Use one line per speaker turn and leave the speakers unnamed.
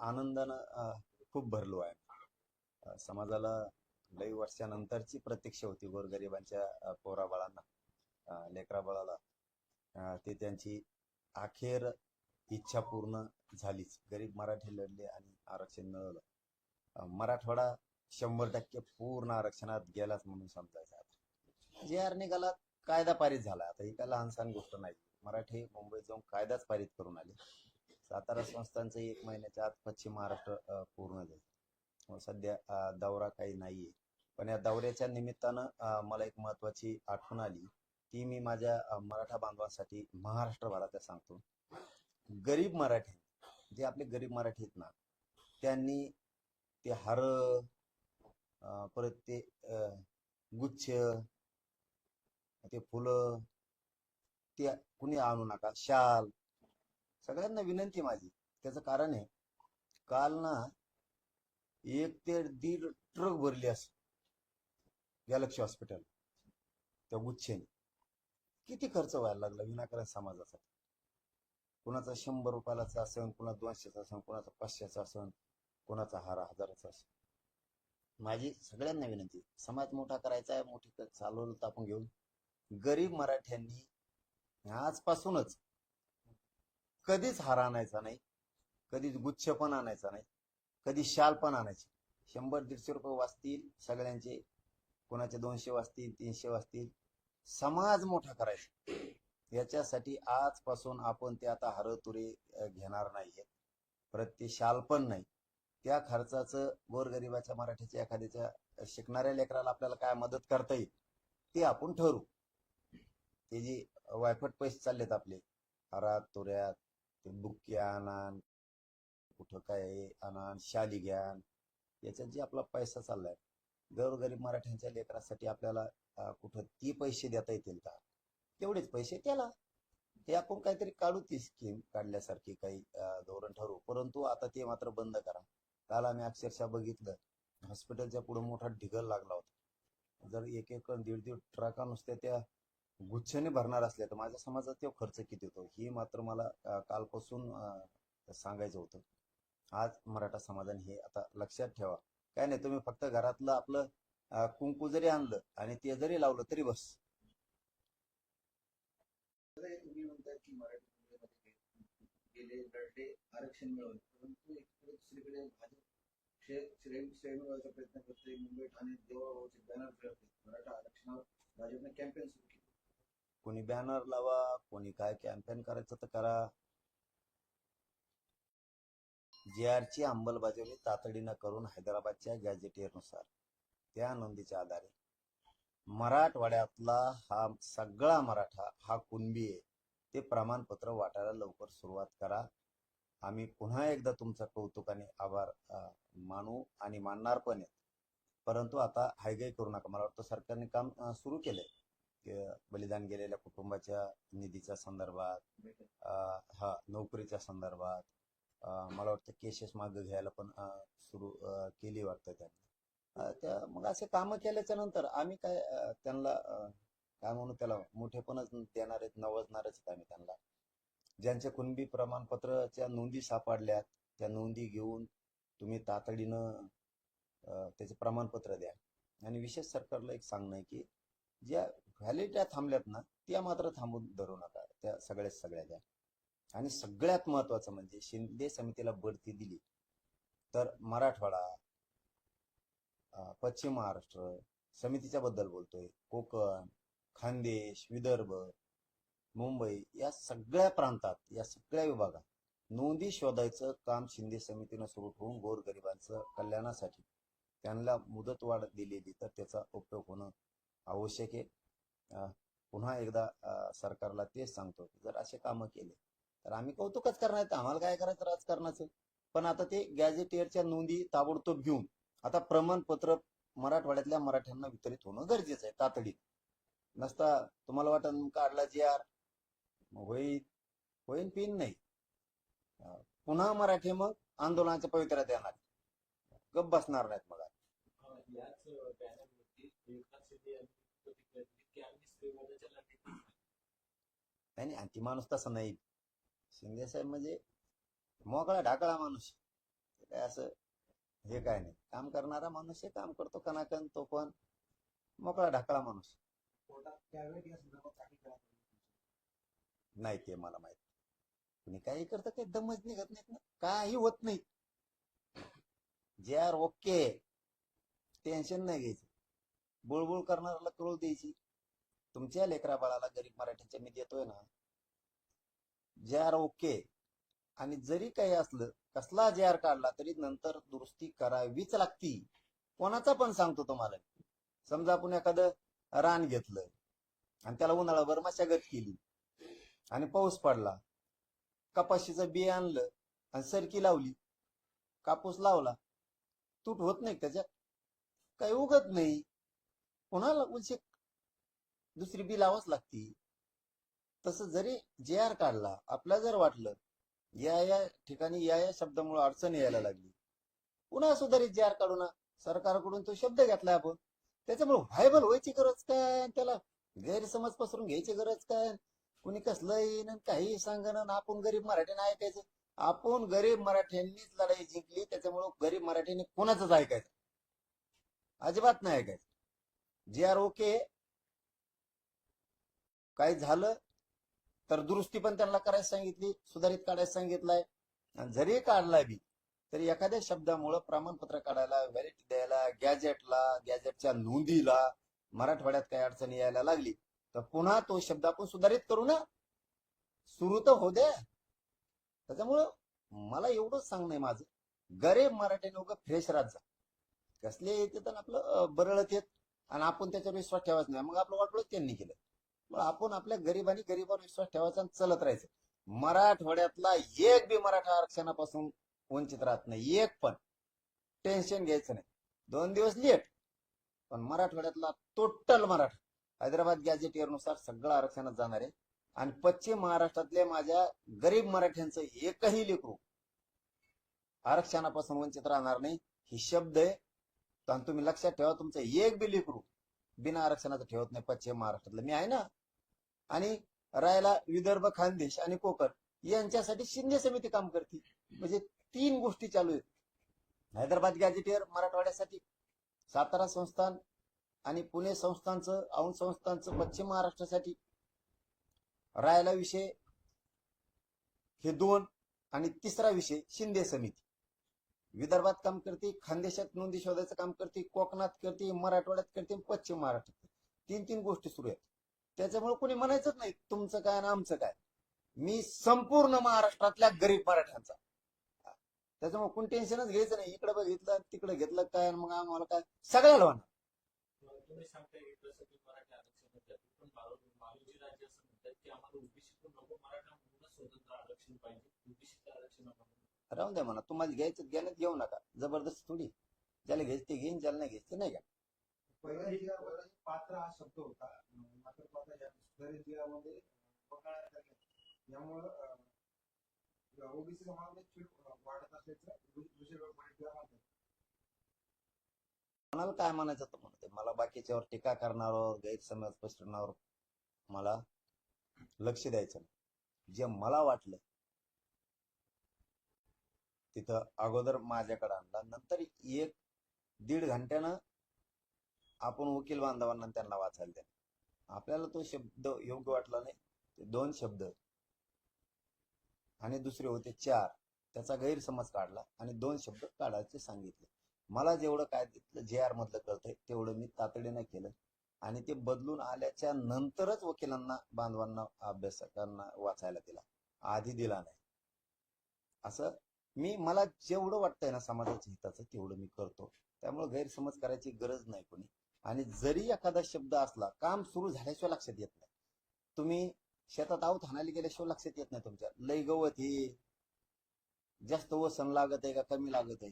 आनंदानं खूप भरलो आहे. समाजाला लई वर्षानंतरची प्रतीक्षा होती गोरगरिबांच्या अ, पोराबाळांना लेकरा बाळाला. ते त्यांची अखेर इच्छा पूर्ण झालीच. गरीब मराठी लढले आणि आरक्षण मिळवलं. मराठवाडा शंभर टक्के पूर्ण आरक्षणात गेलाच म्हणून समजायचं आता. जे आर निघाला कायदा पारित झाला. आता ही काय लहानसहान गोष्ट नाही. मराठी मुंबईत जाऊन कायदाच पारित करून आले. सातारा संस्थांचं एक महिन्याच्या आत पश्चिम महाराष्ट्र पूर्ण जाईल सध्या दौरा काही नाहीये. पण या दौऱ्याच्या निमित्तानं मला एक महत्वाची आठवण आली. ती मी माझ्या मराठा बांधवांसाठी महाराष्ट्रभरात सांगतो. गरीब मराठी जे आपले गरीब मराठी आहेत ना त्यांनी ते हार परत ते गुच्छ ते फुलं ते कुणी आणू नका शाल सगळ्यांना विनंती माझी. त्याचं कारण आहे काल ना एक ते दीड ट्रक भरली अस गॅलक्सी हॉस्पिटल त्या गुच्छेने. किती खर्च व्हायला लागला विनाकारण समाजासाठी? कुणाचा शंभर रुपयालाचा असेल कुणाचा दोनशेचा असेल कुणाचा पाचशेचा असेल कुणाचा हारा हजाराचा असेल माझी सगळ्यांना विनंती समाज मोठा करायचा आहे मोठी चालवलं तर आपण घेऊन. गरीब मराठ्यांनी आजपासूनच कधीच हार आणायचा नाही. कधीच गुच्छ पण आणायचा नाही. कधी शाल पण आणायची शंभर दीडशे रुपये वाचतील सगळ्यांचे. कोणाचे दोनशे वाचतील तीनशे वाचतील. समाज मोठा करायचा. याच्यासाठी आजपासून आपण ते आता हरतुरे घेणार नाहीये परत ते शाल पण नाही. त्या खर्चाचं गोरगरिबाच्या मराठीच्या एखाद्याच्या शिकणाऱ्या लेकराला आपल्याला काय मदत करता येईल ते आपण ठरवू. ते जे वायफट पैसे चाललेत आपले हरात तुऱ्यात ते बुक्की आणान कुठं काय आणान शाली घ्यान याच्यात जे आपला पैसा चाललाय गोरगरीब मराठ्यांच्या लेकरासाठी आपल्याला कुठं ती पैसे देता येतील का? तेवढेच पैसे त्याला. ते आपण काहीतरी काढू ती स्कीम काढल्यासारखी काही धोरण ठरवू. परंतु आता ते मात्र बंद करा. काल आम्ही अक्षरशः बघितलं हॉस्पिटलच्या पुढे मोठा ढिगल लागला होता. जर एक एक दीड दीड ट्रका नुसत्या त्या गुच्छाने भरणार असल्या तर माझ्या समाजात तो खर्च किती होतो? हे मात्र मला कालपासून सांगायचं होतं. आज मराठा समाजाने हे आता लक्षात ठेवा. काय नाही तुम्ही फक्त घरातलं आपलं कुंकू जरी आणलं आणि ते जरी लावलं तरी बस.
तुम्ही म्हणताय की मराठी गेले आरक्षण मिळवले. परंतु एकीकडे दुसरीकडे भाजप प्रयत्न करते मुंबई ठाणे देवाभाऊचे बॅनर फिरवते मराठा आरक्षणावर भाजपने कॅम्पेन सुरू केली.
कोणी बॅनर लावा कोणी काय कॅम्पेन करायचं तर करा. जे ची अंमलबजावणी तातडीनं करून हैदराबादच्या गॅजेटेरनुसार त्या नोंदीच्या आधारे. मराठवाड्यातला हा सगळा मराठा हा कुणबी आहे ते प्रमाणपत्र वाटायला लवकर सुरुवात करा. आम्ही पुन्हा एकदा तुमचा कौतुकाने आभार मानू आणि मानणार पण आहेत. परंतु आता हायगाई करू नका. मला वाटतं सरकारने काम सुरू केलंय. बलिदान गेलेल्या कुटुंबाच्या निधीच्या संदर्भात हा नोकरीच्या संदर्भात मला वाटतं केसेस मागे घ्यायला पण सुरू केली वाटतं त्यांना. त्या मग असे कामं केल्याच्यानंतर आम्ही काय त्यांना काय म्हणू त्याला मोठेपणच देणार आहेत नवजणारच आहेत आम्ही त्यांना. ज्यांच्या कुणबी प्रमाणपत्राच्या नोंदी सापडल्यात त्या नोंदी घेऊन तुम्ही तातडीनं त्याचे प्रमाणपत्र द्या. आणि विशेष सरकारला एक सांगणं आहे की ज्या व्हॅलिडिटी थांबल्यात ना त्या मात्र थांबून धरू नका. त्या सगळ्या सगळ्या द्या. आणि सगळ्यात महत्वाचं म्हणजे शिंदे समितीला बढती दिली तर मराठवाडा पश्चिम महाराष्ट्र समितीच्या बद्दल बोलतोय. कोकण खानदेश विदर्भ मुंबई या सगळ्या प्रांतात या सगळ्या विभागात नोंदी शोधायचं काम शिंदे समितीनं सुरू ठेवून गोरगरिबांचं कल्याणासाठी. त्यांना मुदतवाढ दिलेली तर त्याचा उपयोग होणं आवश्यक आहे. पुन्हा एकदा सरकारला तेच सांगतो जर असे कामं केले तर आम्ही कौतुकच करणार तर आम्हाला काय करायचं? राजकारणाचं पण आता ते गॅझेटियरच्या नोंदी ताबडतोब घेऊन आता प्रमाणपत्र मराठवाड्यातल्या मराठ्यांना वितरित होणं गरजेचं आहे तातडीत नसता तुम्हाला वाटत काढला जी आर होईल. होईन पिन नाही. पुन्हा मराठी मग आंदोलनाच्या पवित्र्यात येणार. गप बसणार नाहीत मग.
नाही.
ती माणूस तसा नाही. शिंदे साहेब म्हणजे मोकळा ढाकळा माणूस. काय असं हे काय नाही. काम करणारा माणूस हे काम करतो कनाकन तो पण मोकळा ढाकळा माणूस.
करा
नाही ते मला माहीत. कुणी काही करतं काही दमच निघत नाहीत ना. काही होत नाही. जे आर ओके टेन्शन नाही घ्यायचं. बुळबुळ करणाऱ्याला कळू द्यायची. तुमच्या लेकरा बाळाला गरीब मराठीच्या मी देतोय ना. जे आर ओके. आणि जरी काही असलं कसला जे आर काढला तरी नंतर दुरुस्ती करावीच लागती. कोणाचा पण सांगतो तुम्हाला समजा आपण एखादं रान घेतलं आणि त्याला उन्हाळाभर मशागत केली आणि पाऊस पडला. कपाशीचं बी आणलं आणि सरकी लावली. कापूस लावला. तूट होत नाही त्याच्यात. काही उगत नाही. कोणाला उलशी दुसरी बी लावाच लागती. तसं जरी जे आर काढला आपल्या जर वाटलं या या ठिकाणी या या शब्दामुळे अडचण यायला लागली. पुन्हा सुधारित जे आर काढू ना सरकारकडून तो शब्द घेतला आपण त्याच्यामुळे व्हायबल व्हायची गरज काय त्याला गैरसमज पसरून घ्यायची गरज काय कुणी कसलं येईन काही सांगणं आपण गरीब मराठ्यांना ऐकायचं. आपण गरीब मराठ्यांनीच लढाई जिंकली त्याच्यामुळं गरीब मराठ्यांनी कोणाचंच ऐकायचं? अजिबात नाही ऐकायचं. जे आर ओके काही झालं तर दुरुस्ती पण त्यांना करायला सांगितली सुधारित काढायला सांगितलंय. आणि जरी काढलाय बी तरी एखाद्या शब्दामुळं प्रमाणपत्र काढायला व्हॅलिटी द्यायला गॅजेटला गॅजेटच्या नोंदीला मराठवाड्यात काही अडचणी यायला लागली तर पुन्हा तो शब्द आपण सुधारित करू ना. सुरू तर हो द्या. त्याच्यामुळं मला एवढंच सांगणं आहे माझं. गरीब मराठी लोक फ्रेश राहत जा. कसले येते तर आपलं बरळत येत. आणि आपण त्याच्यावर विश्वास ठेवायच नाही. मग आपलं वाटलं त्यांनी केलं. आपण आपल्या गरिबांनी गरिबांवर विश्वास ठेवायचा आणि राहायचं. मराठवाड्यातला एक बी मराठा आरक्षणापासून वंचित राहत नाही. एक पण. टेन्शन घ्यायचं नाही. दोन दिवस लेट पण मराठवाड्यातला टोटल मराठा. हैदराबाद गॅजेटियरनुसार सगळं आरक्षणात जाणार आहे. आणि पश्चिम महाराष्ट्रातल्या माझ्या गरीब मराठ्यांचं एकही लेकरू आरक्षणापासून वंचित राहणार नाही. ही शब्द आहे. आणि तुम्ही लक्षात ठेवा तुमचं एक बी लेकरू बिना आरक्षणाचं ठेवत नाही पश्चिम महाराष्ट्रातलं. मी आहे ना आणि राहायला विदर्भ खानदेश आणि कोकण यांच्यासाठी शिंदे समिती काम करते. म्हणजे तीन गोष्टी चालू आहेत. हैदराबाद गॅजेटियर मराठवाड्यासाठी सातारा संस्थान आणि पुणे संस्थानचं औंध संस्थानचं पश्चिम महाराष्ट्रासाठी रायला विषय हे दोन आणि तिसरा विषय शिंदे समिती. विदर्भात काम करते खानदेशात नोंदी शोधायचं काम करते कोकणात करते मराठवाड्यात करते पश्चिम महाराष्ट्रात तीन तीन गोष्टी सुरू आहेत. त्याच्यामुळे कोणी म्हणायचंच नाही तुमचं काय आणि आमचं काय. मी संपूर्ण महाराष्ट्रातल्या गरीब मराठ्यांचा. त्याच्यामुळे कोणी टेन्शनच घ्यायचं नाही. इकडे बघितलं तिकडे घेतलं काय आणि मग आम्हाला काय? सगळ्याला होणार.
आरक्षण आम्हाला
राहून द्या म्हणा. तुम्हाला घ्यायचं घेण्यात घेऊ नका. जबरदस्त थोडी. ज्याला घ्यायचं ते घेईन ज्याला नाही घ्यायचं ते नाही घ्या.
पात्र हा शब्द होता. मात्र पात्र या सुधारित जिल्ह्यामध्ये वगळण्यात आले यामुळं ओबीसी समाजामध्ये चिड वाढत असल्याचं दुसरे म्हणतात.
कोणाला काय म्हणायचं तर म्हणते मला बाकीच्यावर टीका करणाऱ्यावर गैरसमज पसरवण्यावर मला लक्ष द्यायचं जे मला वाटलं तिथं अगोदर माझ्याकडे आणला. नंतर एक दीड घंट्यानं आपण वकील बांधवांना त्यांना वाचायला द्या. आपल्याला तो शब्द योग्य वाटला नाही ते दोन शब्द. आणि दुसरे होते चार. त्याचा गैरसमज काढला आणि दोन शब्द काढायचे सांगितले. मला जेवढं काय तिथलं जे आर मधलं कळतंय तेवढं मी तातडीनं केलं. आणि ते बदलून आल्याच्या नंतरच वकिलांना बांधवांना अभ्यासकांना वाचायला दिला. आधी दिला नाही. असं मी मला जेवढं वाटतंय ना समाजाच्या हिताचं तेवढं मी करतो. त्यामुळे गैरसमज करायची गरज नाही कोणी. आणि जरी एखादा शब्द असला काम सुरू झाल्याशिवाय लक्षात येत नाही. तुम्ही शेतात आहोत हाणायला गेल्याशिवाय लक्षात येत नाही तुमच्या. लय गवत हे जास्त वसन लागत आहे का कमी लागत आहे